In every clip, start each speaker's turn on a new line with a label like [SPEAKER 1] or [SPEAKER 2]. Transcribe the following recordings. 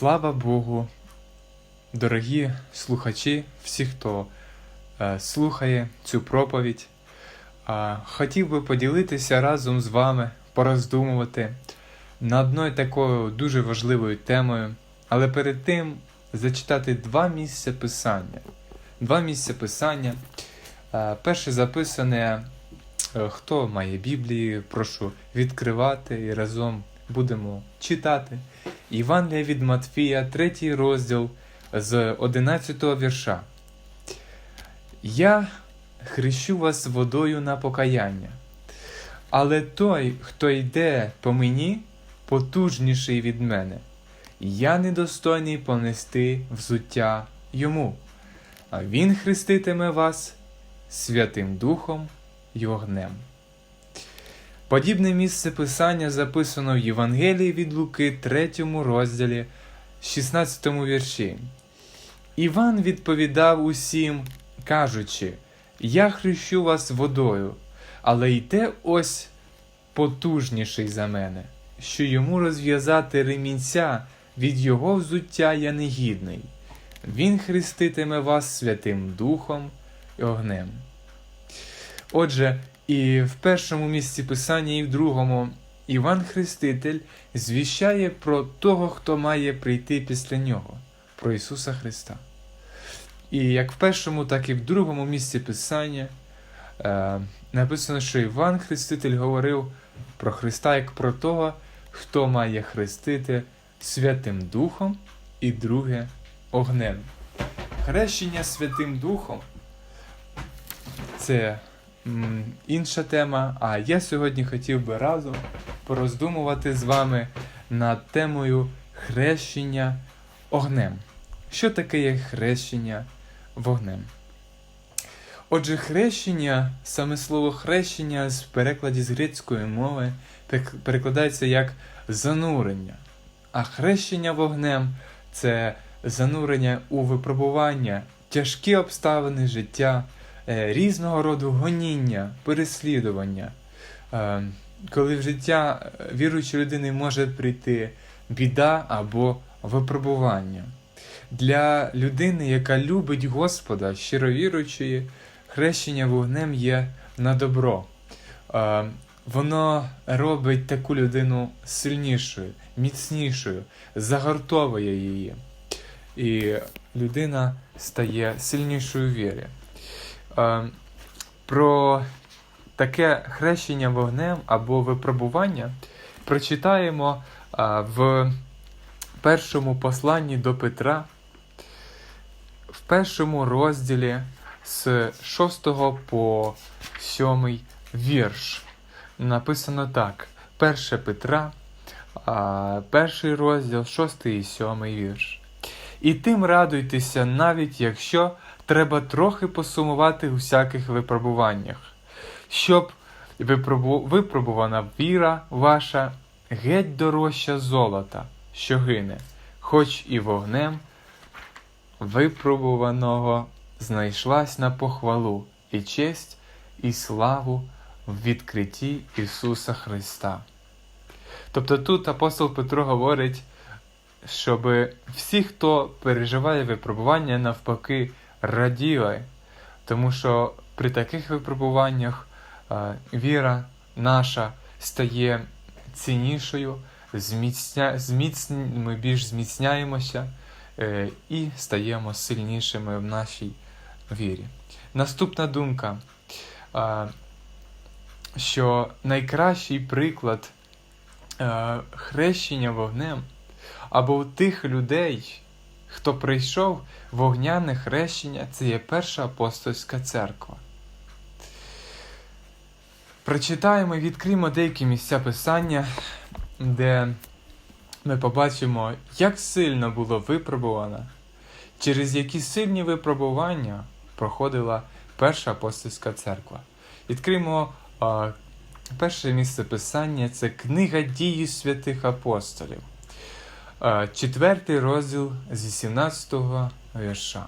[SPEAKER 1] Слава Богу, дорогі слухачі, всі, хто е, слухає цю проповідь. А, Хотів би поділитися разом з вами, пороздумувати над одною такою дуже важливою темою, але перед тим зачитати два місця писання. Два місця писання. Е, Перше записане, е, хто має Біблії, прошу відкривати і разом будемо читати. Івангелія від Матфія, третій розділ з 11 вірша. Я хрещу вас водою на покаяння, але той, хто йде по мені, потужніший від мене. Я недостойний понести взуття йому, а він хреститиме вас Святим Духом й огнем. Подібне місце писання записано в Євангелії від Луки, 3 розділі, 16 вірші. Іван відповідав усім, кажучи: Я хрещу вас водою, але йде ось потужніший за мене, що йому розв'язати ремінця від його взуття я негідний. Він хреститиме вас Святим Духом і огнем. Отже, і в першому місці писання, і в другому Іван Хреститель звіщає про того, хто має прийти після нього, про Ісуса Христа. І як в першому, так і в другому місці писання е, написано, що Іван Хреститель говорив про Христа як про того, хто має хрестити Святим Духом і друге огнем. Хрещення Святим Духом це інша тема. А я сьогодні хотів би разом пороздумувати з вами над темою хрещення огнем. Що таке є хрещення вогнем? Отже, хрещення, саме слово хрещення з перекладі з грецької мови перекладається як занурення. А хрещення вогнем це занурення у випробування, тяжкі обставини життя, різного роду гоніння, переслідування. Е, Коли в життя е, віруючої людини може прийти біда або випробування. Для людини, яка любить Господа, щиро віруючої, хрещення вогнем є на добро. Е, Воно робить таку людину сильнішою, міцнішою, загартовує її. І людина стає сильнішою вірі. Про таке хрещення вогнем або випробування прочитаємо в першому посланні до Петра, в першому розділі з 6 по 7 вірш. Написано так: 1 Петра, перший розділ, 6 і 7 вірш. І тим радуйтеся, навіть якщо треба трохи посумувати у всяких випробуваннях, щоб випробу- випробувана віра ваша геть дорожча золота, що гине, хоч і вогнем випробуваного знайшлась на похвалу і честь, і славу в відкритті Ісуса Христа. Тобто тут апостол Петро говорить, щоб всі, хто переживає випробування, навпаки, раділи, тому що при таких випробуваннях е, віра наша стає ціннішою, зміцня... зміцн... ми більш зміцняємося е, і стаємо сильнішими в нашій вірі. Наступна думка, е, що найкращий приклад хрещення вогнем або у тих людей, хто прийшов вогняне хрещення, це є перша апостольська церква. Прочитаємо і відкриємо деякі місця писання, де ми побачимо, як сильно було випробувано, через які сильні випробування проходила перша апостольська церква. Відкриємо перше місце писання це книга дії святих апостолів, а, четвертий розділ з 18 вірша.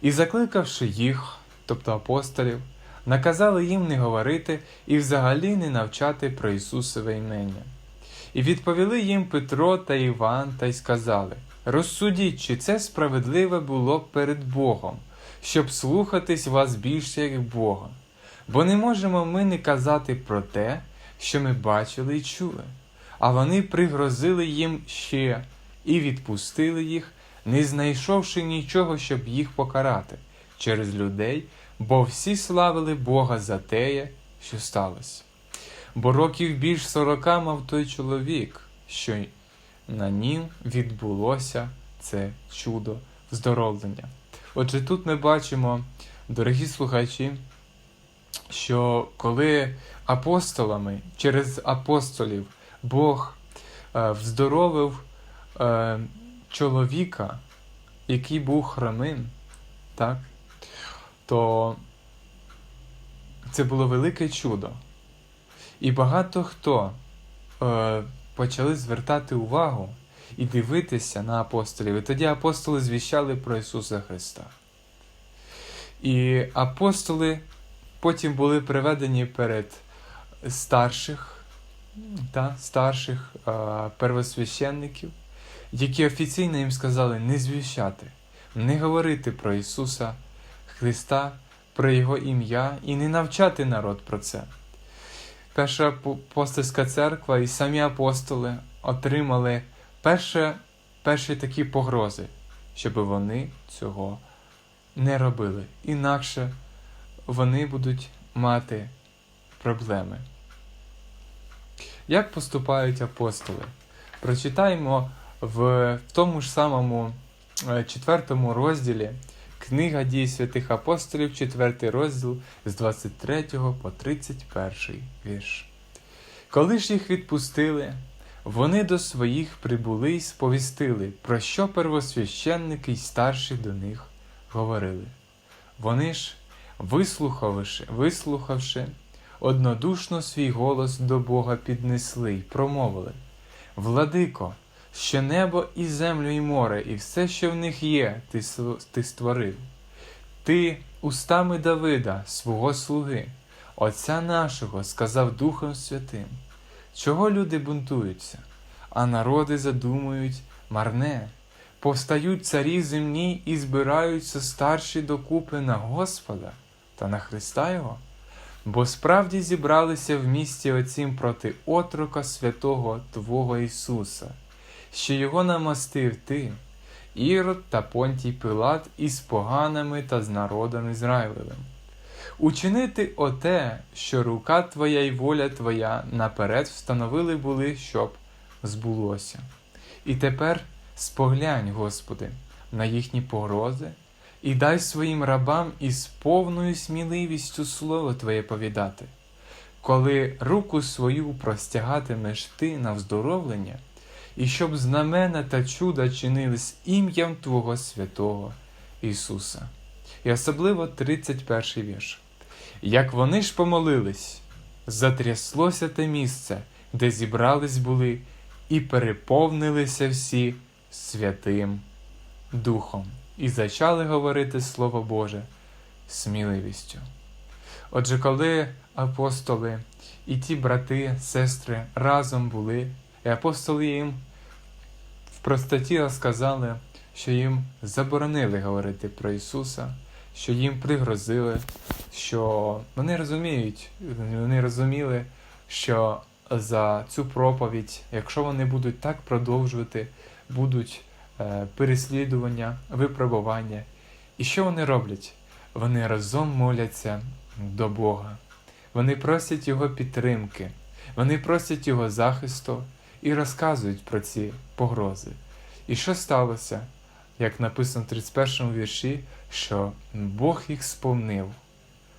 [SPEAKER 1] І закликавши їх, тобто апостолів, наказали їм не говорити і взагалі не навчати про Ісусове імення. І відповіли їм Петро та Іван та й сказали: Розсудіть, чи це справедливе було перед Богом, щоб слухатись вас більше як Бога. Бо не можемо ми не казати про те, що ми бачили і чули. А вони пригрозили їм ще і відпустили їх, не знайшовши нічого, щоб їх покарати через людей, бо всі славили Бога за теє, що сталося. Бо років більш сорока мав той чоловік, що на нім відбулося це чудо здоровлення. Отже, тут ми бачимо, дорогі слухачі, що коли апостолами через апостолів Бог е, вздоровив е, чоловіка, який був хромим, так, то це було велике чудо. І багато хто е, почали звертати увагу і дивитися на апостолів. І тоді апостоли звіщали про Ісуса Христа. І апостоли потім були приведені перед старших, та, старших е, первосвященників, які офіційно їм сказали не звіщати, не говорити про Ісуса Христа, про Його ім'я і не навчати народ про це. Перша апостольська церква і самі апостоли отримали перше, перші такі погрози, щоб вони цього не робили. Інакше вони будуть мати проблеми. Як поступають апостоли? Прочитаємо в тому ж самому е, четвертому розділі Книга дій святих апостолів, 4 розділ з 23 по 31 вірш. Коли ж їх відпустили, вони до своїх прибули й сповістили, про що первосвященники й старші до них говорили. Вони ж, вислухавши, вислухавши, однодушно свій голос до Бога піднесли й промовили. Владико, що небо і землю, і море, і все, що в них є, ти, створив. Ти устами Давида, свого слуги, Отця нашого, сказав Духом Святим, чого люди бунтуються, а народи задумують марне, повстають царі земні і збираються старші докупи на Господа та на Христа Його, бо справді зібралися в місті Отцім проти отрока святого Твого Ісуса що його намастив ти, Ірод та Понтій Пилат із поганими та з народом Ізраїлевим. Учинити оте, що рука твоя й воля твоя наперед встановили були, щоб збулося. І тепер споглянь, Господи, на їхні погрози, і дай своїм рабам із повною сміливістю слово Твоє повідати. Коли руку свою простягатимеш ти на вздоровлення, і щоб знамена та чуда чинились ім'ям Твого святого Ісуса. І особливо 31 вірш. Як вони ж помолились, затряслося те місце, де зібрались були, і переповнилися всі Святим Духом, і зачали говорити Слово Боже сміливістю. Отже, коли апостоли і ті брати, сестри разом були і апостоли їм в простоті розказали, що їм заборонили говорити про Ісуса, що їм пригрозили, що вони розуміють, вони розуміли, що за цю проповідь, якщо вони будуть так продовжувати, будуть переслідування, випробування. І що вони роблять? Вони разом моляться до Бога. Вони просять Його підтримки, вони просять Його захисту і розказують про ці погрози. І що сталося, як написано в 31 му вірші, що Бог їх сповнив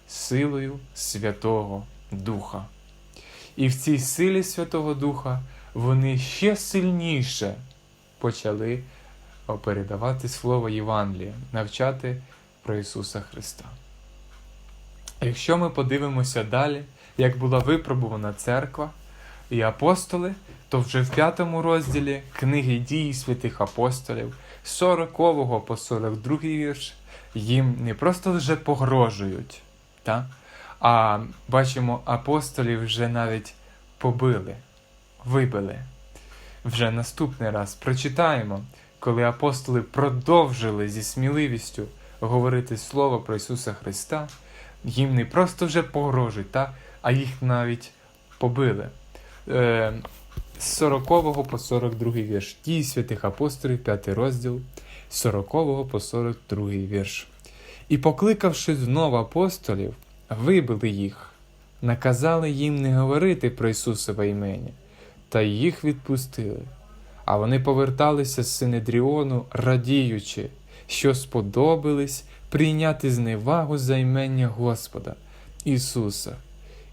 [SPEAKER 1] силою Святого Духа. І в цій силі Святого Духа вони ще сильніше почали передавати Слово Євангелія, навчати про Ісуса Христа. Якщо ми подивимося далі, як була випробувана церква і апостоли, то вже в п'ятому розділі книги дії святих апостолів, з 40 по 42 вірш, їм не просто вже погрожують, та? а бачимо, апостолів вже навіть побили, вибили вже наступний раз прочитаємо, коли апостоли продовжили зі сміливістю говорити слово про Ісуса Христа, їм не просто вже погрожують, та, а їх навіть побили. Е, з 40 по 42 вірш. Дії святих апостолів, 5 розділ, з 40 по 42 вірш. І, покликавши знову апостолів, вибили їх, наказали їм не говорити про Ісусове імення, та їх відпустили. А вони поверталися з Синедріону, радіючи, що сподобались прийняти зневагу за імення Господа Ісуса,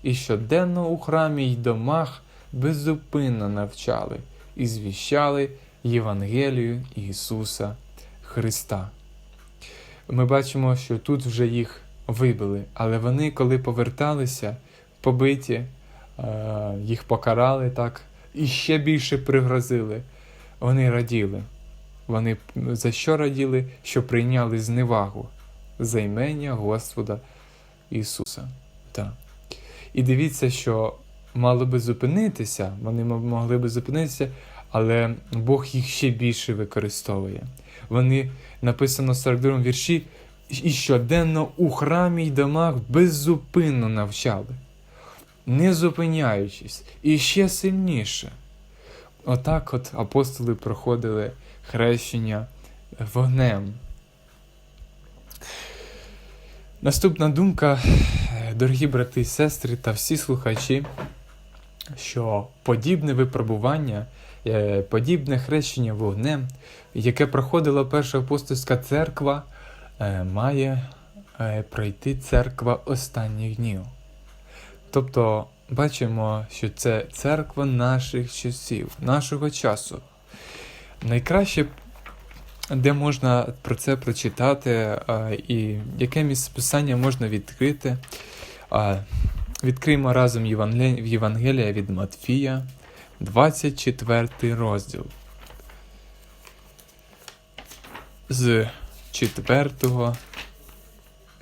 [SPEAKER 1] і щоденно у храмі й домах беззупинно навчали і звіщали Євангелію Ісуса Христа. Ми бачимо, що тут вже їх вибили, але вони, коли поверталися, побиті, е, їх покарали так і ще більше пригрозили. Вони раділи. Вони за що раділи? Що прийняли зневагу за імення Господа Ісуса. Так. І дивіться, що мало би зупинитися, вони могли би зупинитися, але Бог їх ще більше використовує. Вони написано в 42 вірші, і щоденно у храмі й домах беззупинно навчали, не зупиняючись, і ще сильніше. Отак от апостоли проходили хрещення вогнем. Наступна думка, е, дорогі брати і сестри та всі слухачі, що подібне випробування, е, подібне хрещення вогнем, яке проходила Перша апостольська церква, е, має пройти церква останніх днів. Тобто бачимо, що це церква наших часів, нашого часу. Найкраще, де можна про це прочитати, і яке місце писання можна відкрити. Відкриємо разом Євангелія, Євангелія від Матфія, 24 розділ. З 4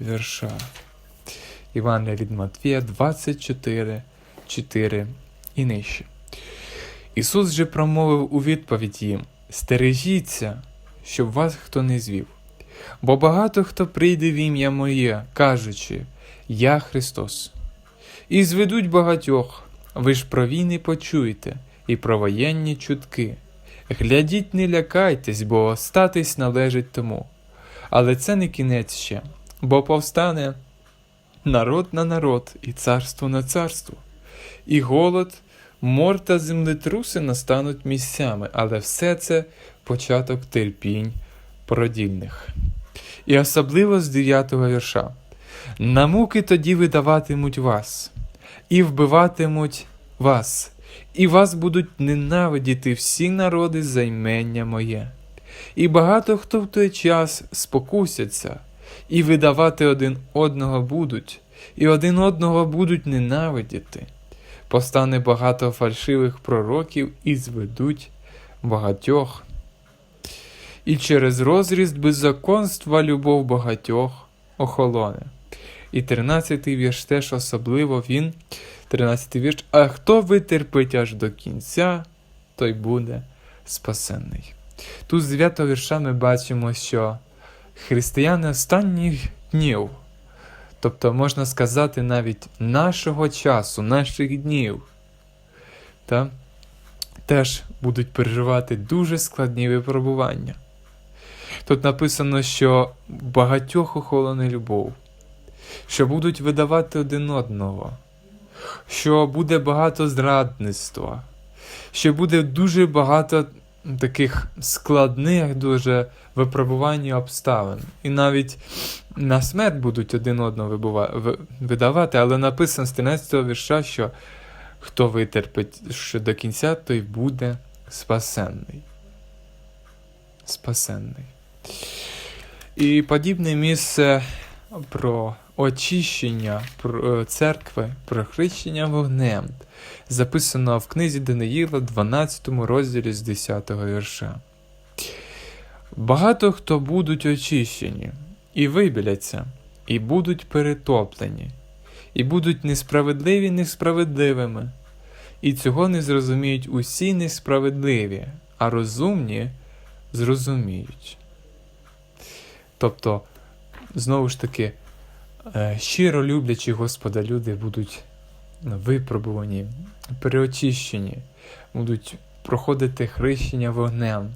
[SPEAKER 1] вірша. Євангелія від Матфія 24, 4 і нижче. Ісус же промовив у відповідь їм: Стережіться, щоб вас хто не звів. Бо багато хто прийде в ім'я моє, кажучи, Я Христос. І зведуть багатьох, ви ж про війни почуєте, і про воєнні чутки. Глядіть, не лякайтесь, бо статись належить тому. Але це не кінець ще, бо повстане народ на народ, і царство на царство. І голод, мор та землетруси настануть місцями, але все це початок терпінь породільних. І особливо з 9 вірша. На муки тоді видаватимуть вас, і вбиватимуть вас, і вас будуть ненавидіти всі народи за імення моє. І багато хто в той час спокусяться, і видавати один одного будуть, і один одного будуть ненавидіти. Постане багато фальшивих пророків і зведуть багатьох. І через розріст беззаконства любов багатьох охолоне. І 13-й вірш теж особливо він, 13-й вірш, а хто витерпить аж до кінця, той буде спасенний. Тут з 9 вірша ми бачимо, що християни останніх днів, тобто, можна сказати, навіть нашого часу, наших днів, та, теж будуть переживати дуже складні випробування. Тут написано, що багатьох охолоне любов, що будуть видавати один одного, що буде багато зрадництва, що буде дуже багато таких складних дуже випробувань обставин. І навіть на смерть будуть один одного видавати, але написано з 13-го вірша, що хто витерпить ще до кінця, той буде спасенний. Спасенний. І подібне місце про очищення е, церкви, про хрещення вогнем записано в книзі Даниїла, 12 розділі з 10 вірша. Багато хто будуть очищені, і вибіляться, і будуть перетоплені, і будуть несправедливі несправедливими, і цього не зрозуміють усі несправедливі, а розумні зрозуміють. Тобто, знову ж таки, щиро люблячі Господа люди будуть випробувані, переочищені, будуть проходити хрещення вогнем.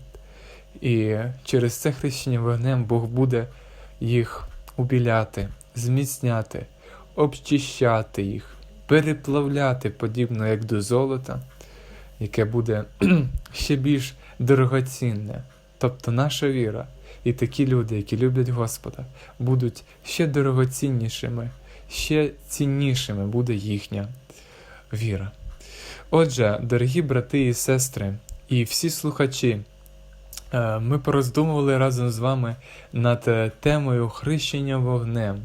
[SPEAKER 1] І через це хрещення вогнем Бог буде їх убіляти, зміцняти, обчищати їх, переплавляти, подібно як до золота, яке буде ще більш дорогоцінне. Тобто наша віра і такі люди, які люблять Господа, будуть ще дорогоціннішими, ще ціннішими буде їхня віра. Отже, дорогі брати і сестри, і всі слухачі, е, ми пороздумували разом з вами над е, темою хрещення вогнем,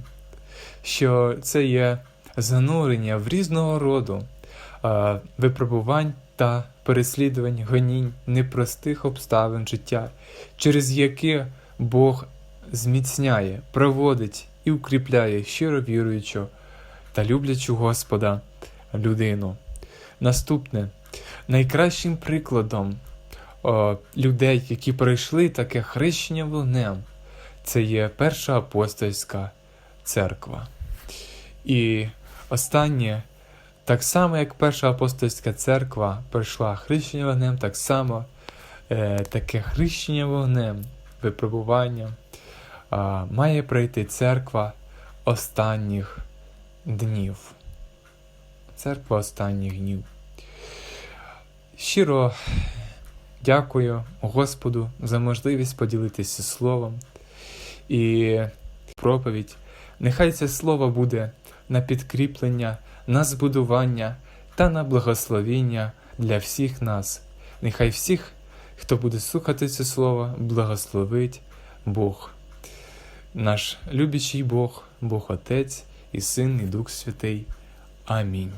[SPEAKER 1] що це є занурення в різного роду е, випробувань та переслідувань, гонінь, непростих обставин життя, через які Бог зміцняє, проводить і укріпляє щиро віруючу та люблячу Господа людину. Наступне, найкращим прикладом о, людей, які пройшли таке хрещення вогнем, це є Перша апостольська церква. І останнє, так само як Перша апостольська церква пройшла хрещення вогнем, так само е, таке хрещення вогнем, випробування а, має пройти церква останніх днів. Церква останніх днів. Щиро дякую Господу за можливість поділитися словом і проповідь. Нехай це слово буде на підкріплення, на збудування та на благословіння для всіх нас. Нехай всіх, хто буде слухати це слово, благословить Бог. Наш любящий Бог, Бог Отець і Син, і Дух Святий. Амінь.